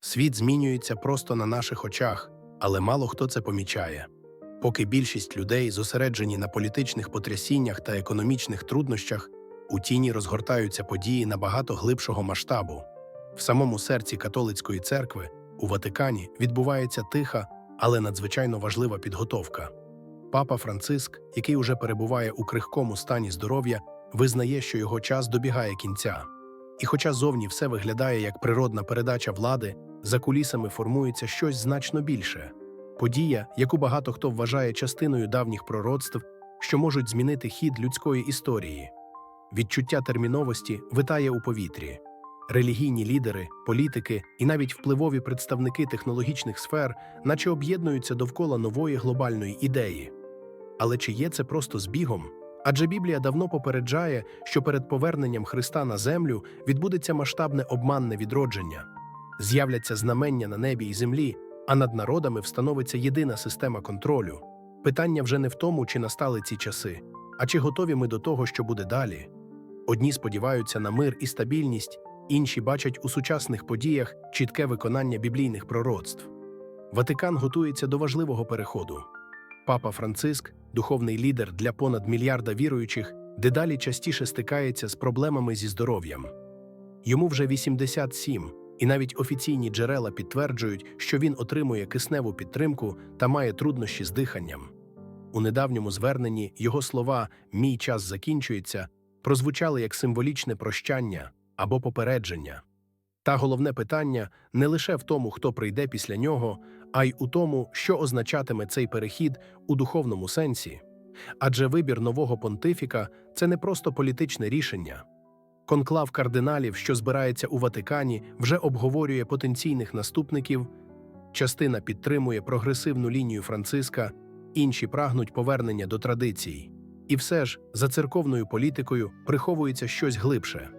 Світ змінюється просто на наших очах, але мало хто це помічає. Поки більшість людей зосереджені на політичних потрясіннях та економічних труднощах, у тіні розгортаються події набагато глибшого масштабу. В самому серці католицької церкви у Ватикані відбувається тиха, але надзвичайно важлива підготовка. Папа Франциск, який уже перебуває у крихкому стані здоров'я, визнає, що його час добігає кінця. І хоча зовні все виглядає як природна передача влади, за кулісами формується щось значно більше подія, яку багато хто вважає частиною давніх пророцтв, що можуть змінити хід людської історії. Відчуття терміновості витає у повітрі. Релігійні лідери, політики і навіть впливові представники технологічних сфер, наче об'єднуються довкола нової глобальної ідеї. Але чи є це просто збігом? Адже Біблія давно попереджає, що перед поверненням Христа на землю відбудеться масштабне обманне відродження, з'являться знамення на небі і землі, а над народами встановиться єдина система контролю. Питання вже не в тому, чи настали ці часи, а чи готові ми до того, що буде далі. Одні сподіваються на мир і стабільність, інші бачать у сучасних подіях чітке виконання біблійних пророцтв. Ватикан готується до важливого переходу. Папа Франциск, духовний лідер для понад мільярда віруючих, дедалі частіше стикається з проблемами зі здоров'ям. Йому вже 87, і навіть офіційні джерела підтверджують, що він отримує кисневу підтримку та має труднощі з диханням. У недавньому зверненні його слова Мій час закінчується прозвучали як символічне прощання або попередження. Та головне питання не лише в тому, хто прийде після нього, а й у тому, що означатиме цей перехід у духовному сенсі. Адже вибір нового понтифіка це не просто політичне рішення. Конклав кардиналів, що збирається у Ватикані, вже обговорює потенційних наступників. Частина підтримує прогресивну лінію Франциска, інші прагнуть повернення до традицій. І все ж за церковною політикою приховується щось глибше.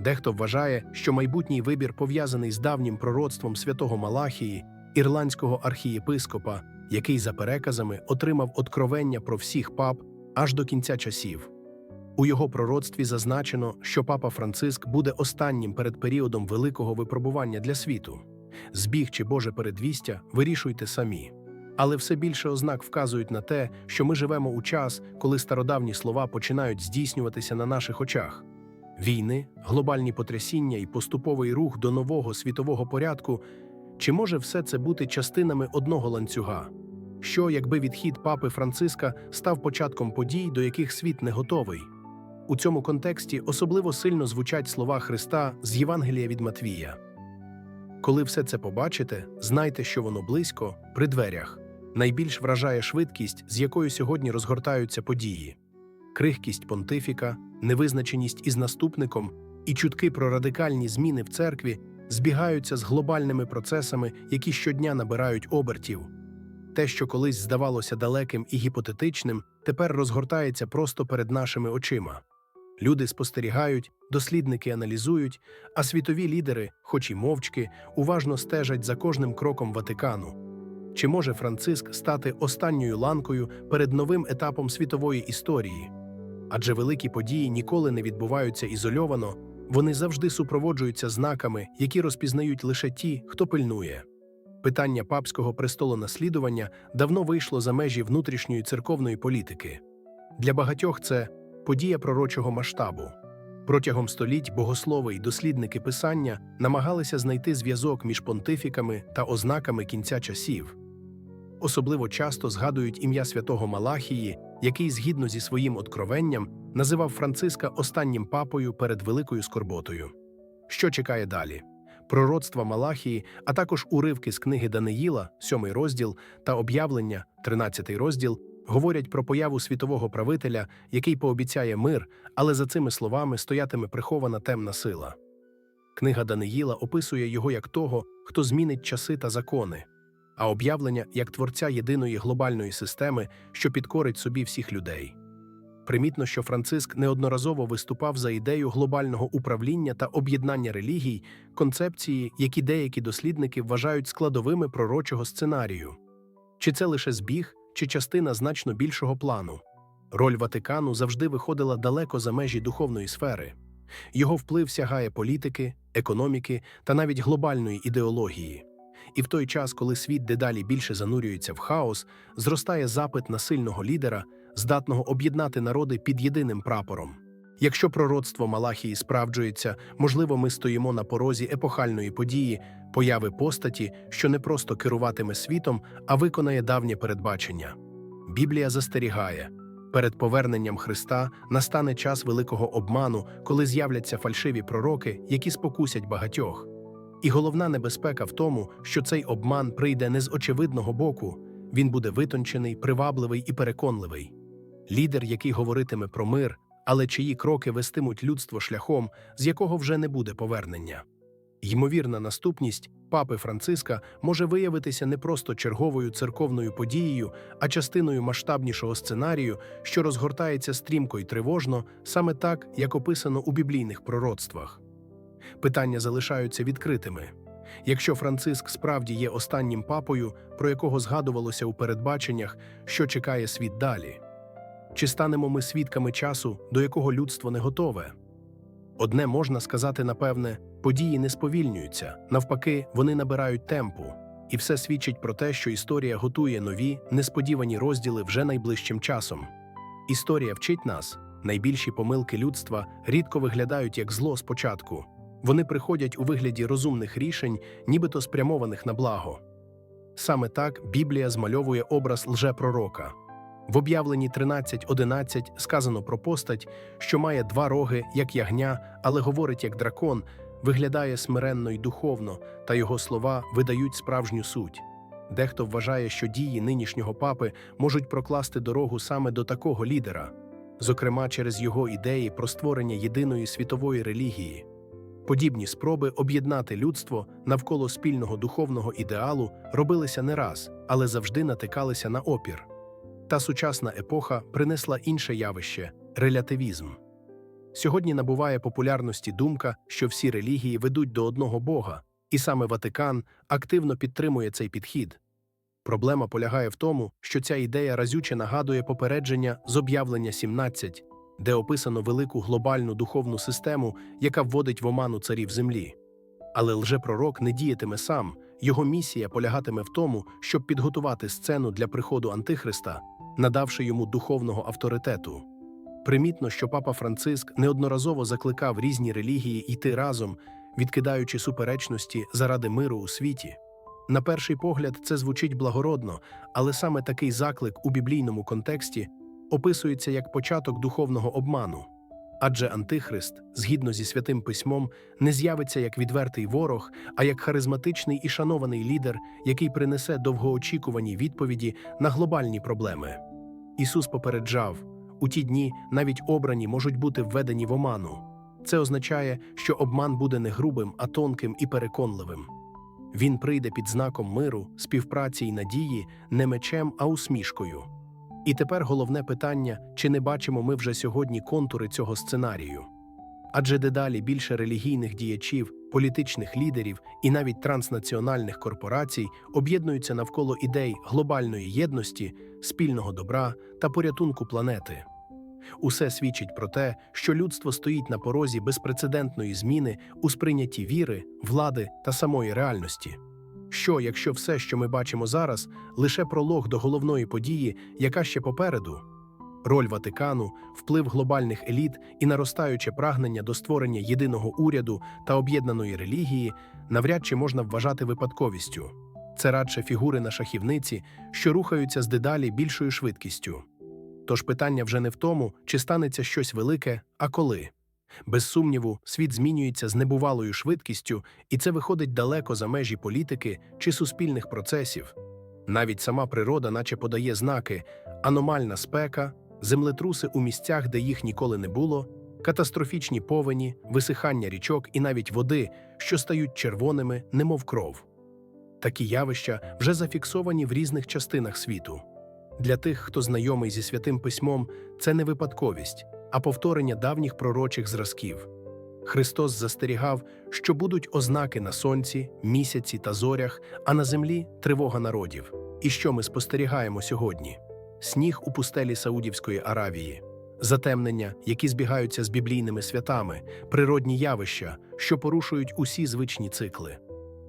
Дехто вважає, що майбутній вибір пов'язаний з давнім пророцтвом святого Малахії, ірландського архієпископа, який за переказами отримав откровення про всіх пап аж до кінця часів. У його пророцтві зазначено, що папа Франциск буде останнім перед періодом великого випробування для світу. Збіг чи Боже передвістя вирішуйте самі. Але все більше ознак вказують на те, що ми живемо у час, коли стародавні слова починають здійснюватися на наших очах. Війни, глобальні потрясіння і поступовий рух до нового світового порядку. Чи може все це бути частинами одного ланцюга? Що, якби відхід папи Франциска став початком подій, до яких світ не готовий? У цьому контексті особливо сильно звучать слова Христа з Євангелія від Матвія. Коли все це побачите, знайте, що воно близько, при дверях. Найбільш вражає швидкість, з якою сьогодні розгортаються події. Крихкість понтифіка, невизначеність із наступником і чутки про радикальні зміни в церкві збігаються з глобальними процесами, які щодня набирають обертів. Те, що колись здавалося далеким і гіпотетичним, тепер розгортається просто перед нашими очима. Люди спостерігають, дослідники аналізують, а світові лідери, хоч і мовчки, уважно стежать за кожним кроком Ватикану. Чи може Франциск стати останньою ланкою перед новим етапом світової історії? Адже великі події ніколи не відбуваються ізольовано, вони завжди супроводжуються знаками, які розпізнають лише ті, хто пильнує. Питання папського престолонаслідування давно вийшло за межі внутрішньої церковної політики. Для багатьох це подія пророчого масштабу. Протягом століть богослови й дослідники писання намагалися знайти зв'язок між понтифіками та ознаками кінця часів. Особливо часто згадують ім'я святого Малахії, який, згідно зі своїм откровенням, називав Франциска останнім папою перед великою скорботою. Що чекає далі? Пророцтва Малахії, а також уривки з книги Даниїла, 7 розділ, та об'явлення, 13 розділ, говорять про появу світового правителя, який пообіцяє мир, але за цими словами стоятиме прихована темна сила. Книга Даниїла описує його як того, хто змінить часи та закони, а об'явлення як творця єдиної глобальної системи, що підкорить собі всіх людей. Примітно, що Франциск неодноразово виступав за ідею глобального управління та об'єднання релігій, концепції, які деякі дослідники вважають складовими пророчого сценарію. Чи це лише збіг, чи частина значно більшого плану? Роль Ватикану завжди виходила далеко за межі духовної сфери. Його вплив сягає політики, економіки та навіть глобальної ідеології. І в той час, коли світ дедалі більше занурюється в хаос, зростає запит на сильного лідера, здатного об'єднати народи під єдиним прапором. Якщо пророцтво Малахії справджується, можливо, ми стоїмо на порозі епохальної події, появи постаті, що не просто керуватиме світом, а виконає давнє передбачення. Біблія застерігає. Перед поверненням Христа настане час великого обману, коли з'являться фальшиві пророки, які спокусять багатьох. І головна небезпека в тому, що цей обман прийде не з очевидного боку, він буде витончений, привабливий і переконливий. Лідер, який говоритиме про мир, але чиї кроки вестимуть людство шляхом, з якого вже не буде повернення. Ймовірна наступність папи Франциска може виявитися не просто черговою церковною подією, а частиною масштабнішого сценарію, що розгортається стрімко і тривожно, саме так, як описано у біблійних пророцтвах. Питання залишаються відкритими. Якщо Франциск справді є останнім папою, про якого згадувалося у передбаченнях, що чекає світ далі, чи станемо ми свідками часу, до якого людство не готове? Одне можна сказати напевне, події не сповільнюються, навпаки, вони набирають темпу, і все свідчить про те, що історія готує нові, несподівані розділи вже найближчим часом. Історія вчить нас, найбільші помилки людства рідко виглядають як зло спочатку. Вони приходять у вигляді розумних рішень, нібито спрямованих на благо. Саме так Біблія змальовує образ лжепророка. В об'явленні 13.11 сказано про постать, що має два роги, як ягня, але говорить як дракон, виглядає смиренно й духовно, та його слова видають справжню суть. Дехто вважає, що дії нинішнього папи можуть прокласти дорогу саме до такого лідера, зокрема через його ідеї про створення єдиної світової релігії. Подібні спроби об'єднати людство навколо спільного духовного ідеалу робилися не раз, але завжди натикалися на опір. Та сучасна епоха принесла інше явище релятивізм. Сьогодні набуває популярності думка, що всі релігії ведуть до одного Бога, і саме Ватикан активно підтримує цей підхід. Проблема полягає в тому, що ця ідея разюче нагадує попередження з об'явлення 17, де описано велику глобальну духовну систему, яка вводить в оману царів землі. Але лжепророк не діятиме сам, його місія полягатиме в тому, щоб підготувати сцену для приходу Антихриста, надавши йому духовного авторитету. Примітно, що папа Франциск неодноразово закликав різні релігії йти разом, відкидаючи суперечності заради миру у світі. На перший погляд, це звучить благородно, але саме такий заклик у біблійному контексті описується як початок духовного обману. Адже Антихрист, згідно зі святим письмом, не з'явиться як відвертий ворог, а як харизматичний і шанований лідер, який принесе довгоочікувані відповіді на глобальні проблеми. Ісус попереджав у ті дні навіть обрані можуть бути введені в оману. Це означає, що обман буде не грубим, а тонким і переконливим. Він прийде під знаком миру, співпраці й надії, не мечем, а усмішкою. І тепер головне питання: чи не бачимо ми вже сьогодні контури цього сценарію? Адже дедалі більше релігійних діячів, політичних лідерів і навіть транснаціональних корпорацій об'єднуються навколо ідей глобальної єдності, спільного добра та порятунку планети. Усе свідчить про те, що людство стоїть на порозі безпрецедентної зміни у сприйнятті віри, влади та самої реальності. Що, якщо все, що ми бачимо зараз, лише пролог до головної події, яка ще попереду? Роль Ватикану, вплив глобальних еліт і наростаюче прагнення до створення єдиного уряду та об'єднаної релігії навряд чи можна вважати випадковістю. Це радше фігури на шахівниці, що рухаються з дедалі більшою швидкістю. Тож питання вже не в тому, чи станеться щось велике, а коли. Без сумніву, світ змінюється з небувалою швидкістю, і це виходить далеко за межі політики чи суспільних процесів. Навіть сама природа, наче подає знаки, аномальна спека, землетруси у місцях, де їх ніколи не було, катастрофічні повені, висихання річок і навіть води, що стають червоними, немов кров. Такі явища вже зафіксовані в різних частинах світу. Для тих, хто знайомий зі святим письмом, це не випадковість, а повторення давніх пророчих зразків. Христос застерігав, що будуть ознаки на сонці, місяці та зорях, а на землі тривога народів. І що ми спостерігаємо сьогодні? Сніг у пустелі Саудівської Аравії, затемнення, які збігаються з біблійними святами, природні явища, що порушують усі звичні цикли.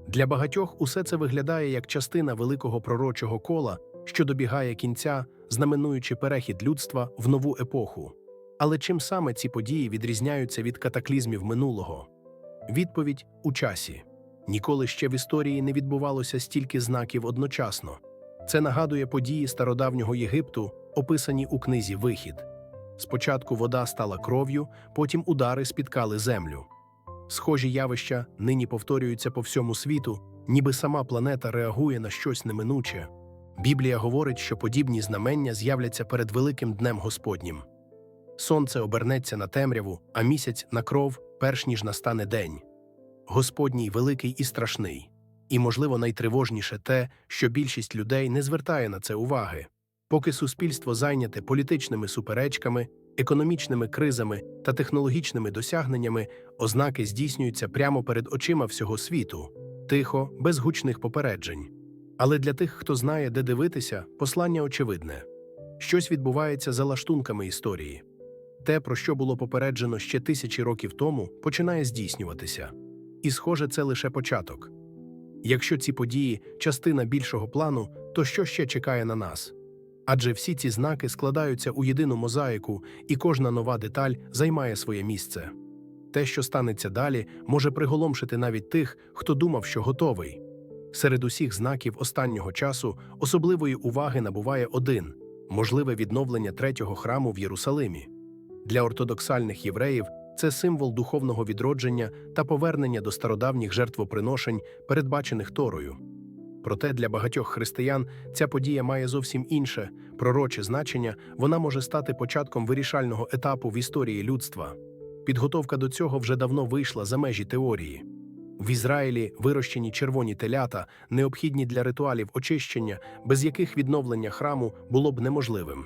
Для багатьох усе це виглядає як частина великого пророчого кола, що добігає кінця, знаменуючи перехід людства в нову епоху. Але чим саме ці події відрізняються від катаклізмів минулого? Відповідь у часі. Ніколи ще в історії не відбувалося стільки знаків одночасно. Це нагадує події стародавнього Єгипту, описані у книзі Вихід. Спочатку вода стала кров'ю, потім удари спіткали землю. Схожі явища нині повторюються по всьому світу, ніби сама планета реагує на щось неминуче. Біблія говорить, що подібні знамення з'являться перед великим днем Господнім. Сонце обернеться на темряву, а місяць на кров, перш ніж настане день. Господній великий і страшний. І, можливо, найтривожніше те, що більшість людей не звертає на це уваги. Поки суспільство зайняте політичними суперечками, економічними кризами та технологічними досягненнями, ознаки здійснюються прямо перед очима всього світу, тихо, без гучних попереджень. Але для тих, хто знає, де дивитися, послання очевидне щось відбувається за лаштунками історії. Те, про що було попереджено ще тисячі років тому, починає здійснюватися. І, схоже, це лише початок. Якщо ці події частина більшого плану, то що ще чекає на нас? Адже всі ці знаки складаються у єдину мозаїку, і кожна нова деталь займає своє місце. Те, що станеться далі, може приголомшити навіть тих, хто думав, що готовий. Серед усіх знаків останнього часу особливої уваги набуває один можливе відновлення третього храму в Єрусалимі. Для ортодоксальних євреїв це символ духовного відродження та повернення до стародавніх жертвоприношень, передбачених Торою. Проте для багатьох християн ця подія має зовсім інше пророче значення, вона може стати початком вирішального етапу в історії людства. Підготовка до цього вже давно вийшла за межі теорії. В Ізраїлі вирощені червоні телята, необхідні для ритуалів очищення, без яких відновлення храму було б неможливим.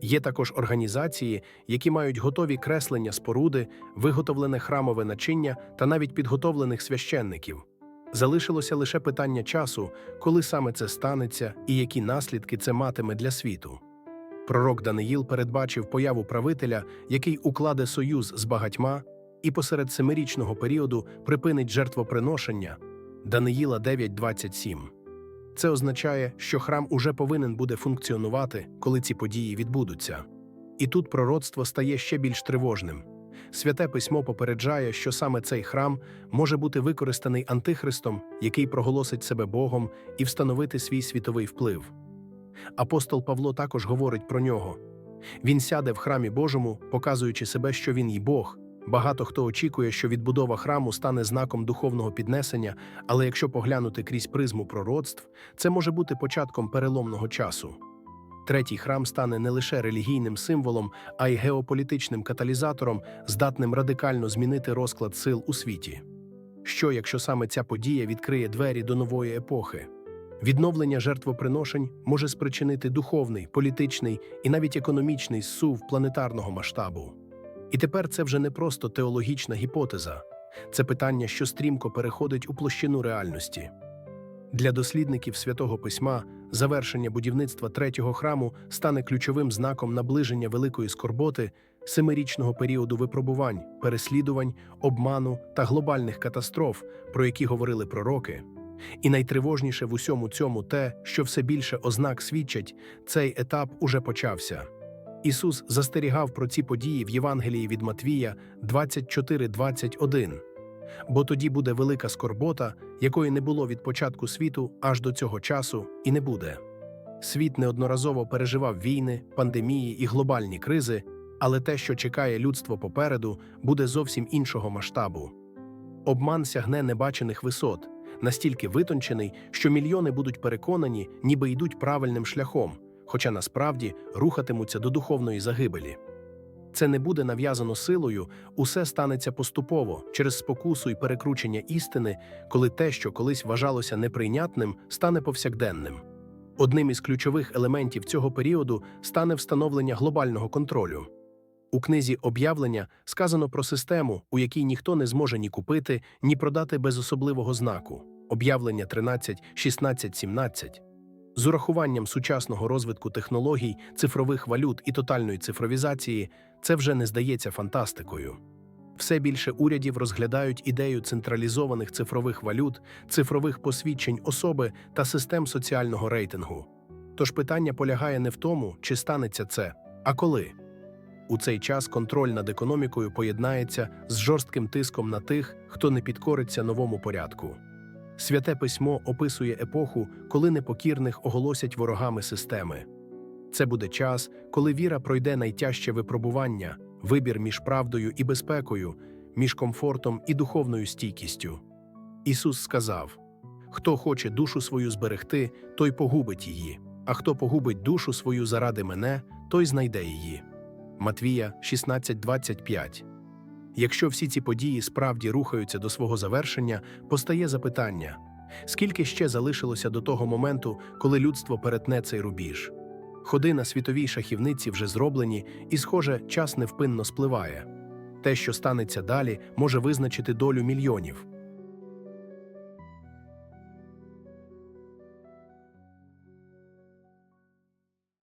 Є також організації, які мають готові креслення споруди, виготовлене храмове начиння та навіть підготовлених священників. Залишилося лише питання часу, коли саме це станеться і які наслідки це матиме для світу. Пророк Даниїл передбачив появу правителя, який укладе союз з багатьма і посеред семирічного періоду припинить жертвоприношення Даниїла 9.27. Це означає, що храм уже повинен буде функціонувати, коли ці події відбудуться. І тут пророцтво стає ще більш тривожним. Святе письмо попереджає, що саме цей храм може бути використаний антихристом, який проголосить себе Богом і встановити свій світовий вплив. Апостол Павло також говорить про нього. Він сяде в храмі Божому, показуючи себе, що він і Бог. Багато хто очікує, що відбудова храму стане знаком духовного піднесення, але якщо поглянути крізь призму пророцтв, це може бути початком переломного часу. Третій храм стане не лише релігійним символом, а й геополітичним каталізатором, здатним радикально змінити розклад сил у світі. Що, якщо саме ця подія відкриє двері до нової епохи? Відновлення жертвоприношень може спричинити духовний, політичний і навіть економічний зсув планетарного масштабу. І тепер це вже не просто теологічна гіпотеза, це питання, що стрімко переходить у площину реальності. Для дослідників святого письма завершення будівництва третього храму стане ключовим знаком наближення великої скорботи, семирічного періоду випробувань, переслідувань, обману та глобальних катастроф, про які говорили пророки. І найтривожніше в усьому цьому те, що все більше ознак свідчать, цей етап уже почався. Ісус застерігав про ці події в Євангелії від Матвія 24.21. Бо тоді буде велика скорбота, якої не було від початку світу аж до цього часу, і не буде. Світ неодноразово переживав війни, пандемії і глобальні кризи, але те, що чекає людство попереду, буде зовсім іншого масштабу. Обман сягне небачених висот, настільки витончений, що мільйони будуть переконані, ніби йдуть правильним шляхом, хоча насправді рухатимуться до духовної загибелі. Це не буде нав'язано силою, усе станеться поступово через спокусу і перекручення істини, коли те, що колись вважалося неприйнятним, стане повсякденним. Одним із ключових елементів цього періоду стане встановлення глобального контролю. У книзі об'явлення сказано про систему, у якій ніхто не зможе ні купити, ні продати без особливого знаку об'явлення 13, 16, 17. З урахуванням сучасного розвитку технологій, цифрових валют і тотальної цифровізації це вже не здається фантастикою. Все більше урядів розглядають ідею централізованих цифрових валют, цифрових посвідчень особи та систем соціального рейтингу. Тож питання полягає не в тому, чи станеться це, а коли. У цей час контроль над економікою поєднається з жорстким тиском на тих, хто не підкориться новому порядку. Святе письмо описує епоху, коли непокірних оголосять ворогами системи. Це буде час, коли віра пройде найтяжче випробування, вибір між правдою і безпекою, між комфортом і духовною стійкістю. Ісус сказав: Хто хоче душу свою зберегти, той погубить її, а хто погубить душу свою заради мене, той знайде її. Матвія 16:25 Якщо всі ці події справді рухаються до свого завершення, постає запитання: скільки ще залишилося до того моменту, коли людство перетне цей рубіж? Ходи на світовій шахівниці вже зроблені, і, схоже, час невпинно спливає. Те, що станеться далі, може визначити долю мільйонів.